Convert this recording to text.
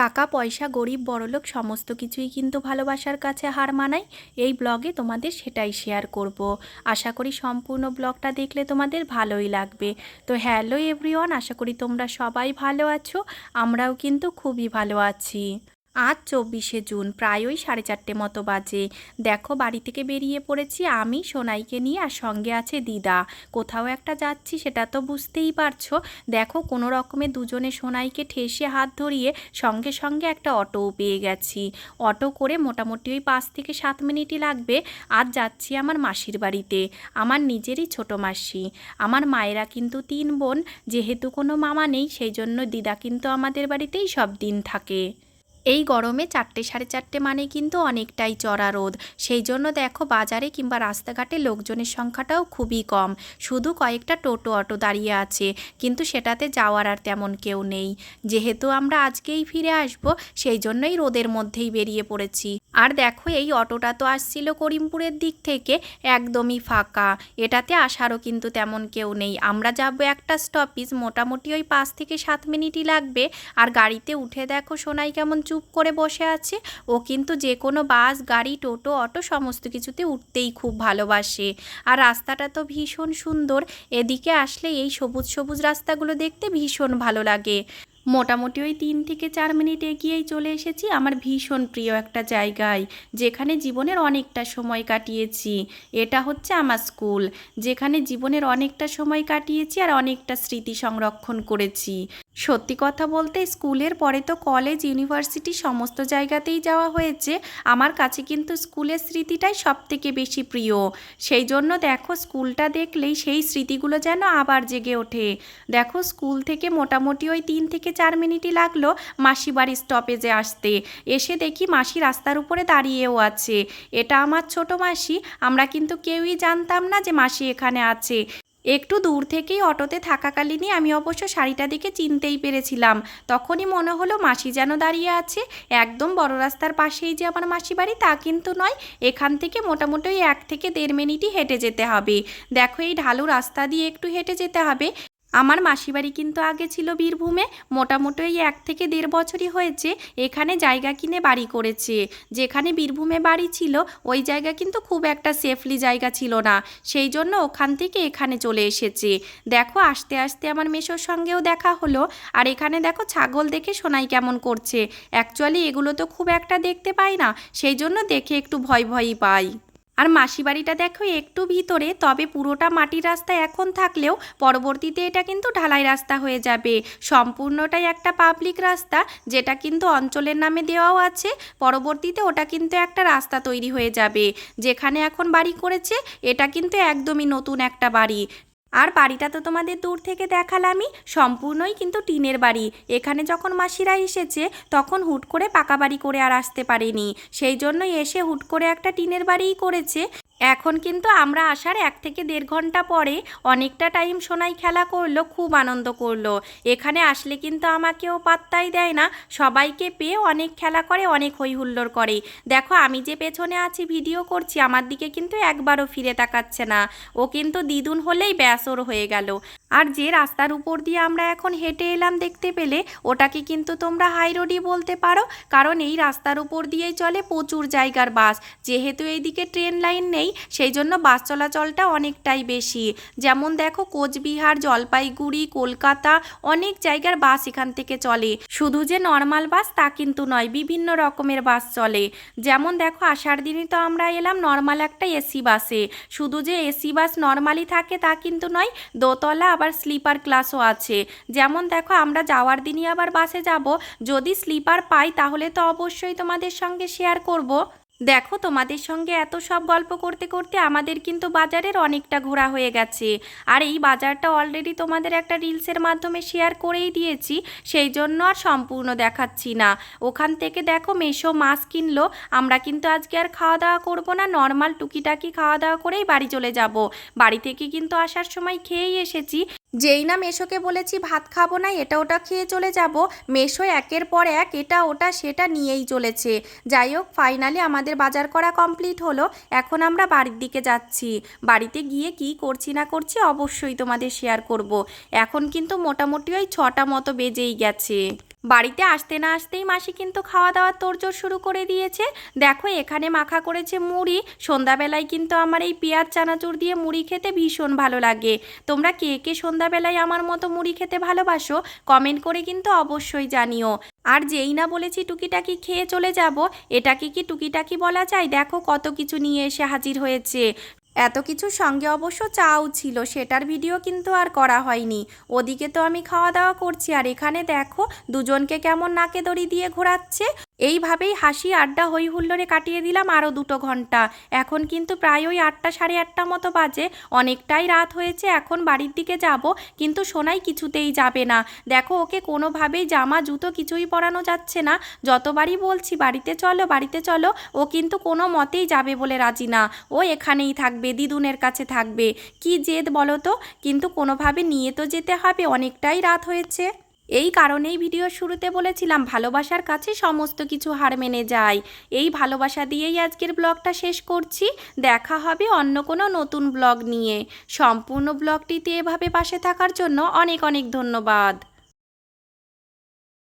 টাকা, পয়সা, গরিব, বড়লোক সমস্ত কিছুই কিন্তু ভালোবাসার কাছে হার মানায়। এই ব্লগে তোমাদের সেটাই শেয়ার করব। আশা করি সম্পূর্ণ ব্লগটা দেখলে তোমাদের ভালোই লাগবে। তো হ্যালো এভরিওয়ান আশা করি তোমরা সবাই ভালো আছো। আমরাও কিন্তু খুবই ভালো আছি। আজ চব্বিশে জুন, প্রায়ই সাড়ে চারটে মতো বাজে। দেখো, বাড়ি থেকে বেরিয়ে পড়েছি আমি, সোনাইকে নিয়ে, আর সঙ্গে আছে দিদা। কোথাও একটা যাচ্ছি, সেটা তো বুঝতেই পারছ। দেখো, কোনো রকমে দুজনে সোনাইকে ঠেসে হাত ধরিয়ে সঙ্গে সঙ্গে একটা অটোও পেয়ে গেছি। অটো করে মোটামুটি ওই পাঁচ থেকে সাত মিনিটই লাগবে। আজ যাচ্ছি আমার মাসির বাড়িতে, আমার নিজেরই ছোট মাসি। আমার মায়েরা কিন্তু তিন বোন, যেহেতু কোনো মামা নেই, সেই জন্য দিদা কিন্তু আমাদের বাড়িতেই সব দিন থাকে। এই গরমে চারটে সাড়ে চারটে মানে কিন্তু অনেকটাই চড়া রোদ। সেই জন্য দেখো বাজারে কিংবা রাস্তাঘাটে লোকজনের সংখ্যাটাও খুবই কম। শুধু কয়েকটা টোটো অটো দাঁড়িয়ে আছে, কিন্তু সেটাতে যাওয়ার আর তেমন কেউ নেই। যেহেতু আমরা আজকেই ফিরে আসব, সেই জন্যই রোদের মধ্যেই বেরিয়ে পড়েছি। আর দেখো এই অটোটা তো আসছিল করিমপুরের দিক থেকে একদমই ফাঁকা। এটাতে আসারও কিন্তু তেমন কেউ নেই। আমরা যাব একটা স্টপিজ মোটামুটি ওই পাঁচ থেকে সাত মিনিটই লাগবে। আর গাড়িতে উঠে দেখো সোনাই কেমন চুপ করে বসে আছে। ও কিন্তু যে কোনো বাস, গাড়ি, টোটো, অটো সমস্ত কিছুতে উঠতেই খুব ভালোবাসে। আর রাস্তাটা তো ভীষণ সুন্দর। এদিকে আসলে এই সবুজ সবুজ রাস্তাগুলো দেখতে ভীষণ ভালো লাগে। মোটামুটি ওই তিন থেকে চার মিনিট এগিয়েই চলে এসেছি আমার ভীষণ প্রিয় একটা জায়গায়, যেখানে জীবনের অনেকটা সময় কাটিয়েছি। এটা হচ্ছে আমার স্কুল, যেখানে জীবনের অনেকটা সময় কাটিয়েছি আর অনেকটা স্মৃতি সংরক্ষণ করেছি। সত্যি কথা বলতে স্কুলের পরে তো কলেজ, ইউনিভার্সিটি সমস্ত জায়গাতেই যাওয়া হয়েছে। আমার কাছে কিন্তু স্কুলের স্মৃতিটাই সব থেকে বেশি প্রিয়। সেই জন্য দেখো স্কুলটা দেখলেই সেই স্মৃতিগুলো যেন আবার জেগে ওঠে। দেখো স্কুল থেকে মোটামুটি ওই তিন থেকে চার মিনিটই লাগল মাসি বাড়ির স্টপেজে আসতে। এসে দেখি মাসি রাস্তার উপরে দাঁড়িয়েও আছে। এটা আমার ছোট মাসি, আমরা কিন্তু কেউই জানতাম না যে মাসি এখানে আছে। একটু দূর থেকেই অটোতে থাকাকালীনই আমি অবশ্য শাড়িটা দেখে চিনতেই পেরেছিলাম। তখনই মনে হলো মাসি যেন দাঁড়িয়ে আছে। একদম বড় রাস্তার পাশেই যে আমার মাসি বাড়ি তা কিন্তু নয়, এখান থেকে মোটামুটি এক থেকে দেড় মিনিটই হেঁটে যেতে হবে। দেখো এই ঢালু রাস্তা দিয়ে একটু হেঁটে যেতে হবে। আমার মাসিবাড়ি কিন্তু আগে ছিল বীরভূমে মোটামুটি ওই এক থেকে দেড় বছরই হয়েছে। এখানে জায়গা কিনে বাড়ি করেছে। যেখানে বীরভূমে বাড়ি ছিল, ওই জায়গা কিন্তু খুব একটা সেফলি জায়গা ছিল না। সেই জন্য ওখান থেকে এখানে চলে এসেছে। দেখো, আস্তে আস্তে আমার মেশোর সঙ্গেও দেখা হলো। আর এখানে দেখো, ছাগল দেখে সোনাই কেমন করছে। অ্যাকচুয়ালি এগুলো তো খুব একটা দেখতে পাই না। সেই জন্য দেখে একটু ভয় ভয়ই পাই। আর মাসি বাড়িটা দেখো একটু ভিতরে, তবে পুরোটা মাটির রাস্তা এখন থাকলেও পরবর্তীতে এটা কিন্তু ঢালাই রাস্তা হয়ে যাবে। সম্পূর্ণটাই একটা পাবলিক রাস্তা, যেটা কিন্তু অঞ্চলের নামে দেওয়াও আছে। পরবর্তীতে ওটা কিন্তু একটা রাস্তা তৈরি হয়ে যাবে। যেখানে এখন বাড়ি করেছে, এটা কিন্তু একদমই নতুন একটা বাড়ি। আর বাড়িটা তো তোমাদের দূর থেকে দেখালামই, সম্পূর্ণই কিন্তু টিনের বাড়ি। এখানে যখন মাসিরা এসেছে, তখন হুট করে পাকা বাড়ি করে আর আসতে পারেনি। সেই জন্যই এসে হুট করে একটা টিনের বাড়িই করেছে। এখন কিন্তু আমরা আসার এক থেকে দেড় ঘণ্টা পরে অনেকটা টাইম সোনাই খেলা করল, খুব আনন্দ করল। এখানে আসলে কিন্তু আমাকেও পাত্তাই দেয় না, সবাইকে পেয়ে অনেক খেলা করে, অনেক হই হুল্লোড় করে। দেখো, আমি যে পেছনে আছি ভিডিও করছি, আমার দিকে কিন্তু একবারও ফিরে তাকাচ্ছে না। ও কিন্তু দ্বিদুন হলেই ব্যাসর হয়ে গেল। আর যে রাস্তার উপর দিয়ে আমরা এখন হেঁটে এলাম দেখতে পেলে, ওটাকে কিন্তু তোমরা হাই রোডই বলতে পারো। কারণ এই রাস্তার উপর দিয়েই চলে প্রচুর জায়গার বাস। যেহেতু এইদিকে ট্রেন লাইন নেই, সেই জন্য বাস চলাচলটা অনেকটাই বেশি। যেমন দেখো, কোচবিহার, জলপাইগুড়ি, কলকাতা অনেক জায়গার বাস এখান থেকে চলে। শুধু যে নর্মাল বাস তা কিন্তু নয়, বিভিন্ন রকমের বাস চলে। যেমন দেখো, আষাঢ় দিনই তো আমরা এলাম নর্মাল একটা এসি বাসে। শুধু যে এসি বাস নর্মালি থাকে তা কিন্তু নয়, দোতলা আবার স্লিপার ক্লাসও আছে। যেমন দেখো, আমরা যাওয়ার দিনই আবার বাসে যাব। যদি স্লিপার পাই, তাহলে তো অবশ্যই তোমাদের সঙ্গে শেয়ার করব। দেখো, তোমাদের সঙ্গে এত সব গল্প করতে করতে আমাদের কিন্তু বাজারের অনেকটা ঘোরা হয়ে গেছে। আর এই বাজারটা অলরেডি তোমাদের একটা রিলসের মাধ্যমে শেয়ার করেই দিয়েছি, সেই জন্য আর সম্পূর্ণ দেখাচ্ছি না। ওখান থেকে দেখো মেশো মাছ কিনলো। আমরা কিন্তু আজকে আর খাওয়া দাওয়া করব না নর্মাল টুকিটাকি খাওয়া দাওয়া করেই বাড়ি চলে যাব। বাড়ি থেকে কিন্তু আসার সময় খেয়েই এসেছি। যেই না মেশোকে বলেছি, ভাত খাব না, এটা ওটা খেয়ে চলে যাব। মেশো একের পর এক এটা ওটা সেটা নিয়েই চলেছে। যাই হোক ফাইনালি আমাদের আমাদের বাজার করা কমপ্লিট হলো, এখন আমরা বাড়ির দিকে যাচ্ছি। বাড়িতে গিয়ে কি করছি না করছি অবশ্যই তোমাদের শেয়ার করব। এখন কিন্তু মোটামুটি ওই ছটা মতো বেজেই গেছে। বাড়িতে আসতে না আসতেই মাসি কিন্তু খাওয়া দাওয়ার তোড়জোড় শুরু করে দিয়েছে। দেখো এখানে মাখা করেছে মুড়ি, সন্ধ্যাবেলায় কিন্তু আমার এই পেঁয়াজ চানাচুর দিয়ে মুড়ি খেতে ভীষণ ভালো লাগে। তোমরা কে কে সন্ধ্যাবেলায় আমার মতো মুড়ি খেতে ভালোবাসো কমেন্ট করে কিন্তু অবশ্যই জানিও। আর যেই না বলেছি টুকিটাকি খেয়ে চলে যাব, এটাকে কি টুকিটাকি বলা যায়? দেখো কত কিছু নিয়ে এসে হাজির হয়েছে। এত কিছু সঙ্গে অবশ্য চাও ছিল, সেটার ভিডিও কিন্তু আর করা হয়নি। ওদিকে তো আমি খাওয়া দাওয়া করছি, আর এখানে দেখো দুজনকে কেমন নাকে দড়ি দিয়ে ঘোরাচ্ছে। এইভাবেই হাসি, আড্ডা হই হুল্লোড়ে কাটিয়ে দিলাম আরও দুটো ঘণ্টা। এখন কিন্তু প্রায় ওই আটটা সাড়ে আটটা মতো বাজে। অনেকটাই রাত হয়েছে, এখন বাড়ির দিকে যাব, কিন্তু সোনাই কিছুতেই যাবে না। দেখো, ওকে কোনোভাবেই জামা, জুতো কিছুই পরানো যাচ্ছে না। যতবারই বলছি, বাড়িতে চলো বাড়িতে চলো, ও কিন্তু কোনো মতেই যাবে বলে রাজি না। ও এখানেই থাকবে, দিদুনের কাছে থাকবে। কি জেদ বলো তো? কিন্তু কোনোভাবে নিয়ে তো যেতে হবে, অনেকটাই রাত হয়েছে। এই কারণেই ভিডিও শুরুতে বলেছিলাম, ভালোবাসার কাছে সমস্ত কিছু হার মেনে যায় এই ভালোবাসা দিয়েই আজকের ব্লগটা শেষ করছি। দেখা হবে অন্য কোনো নতুন ব্লগ নিয়ে। সম্পূর্ণ ব্লগটিতে এভাবে পাশে থাকার জন্য অনেক অনেক ধন্যবাদ।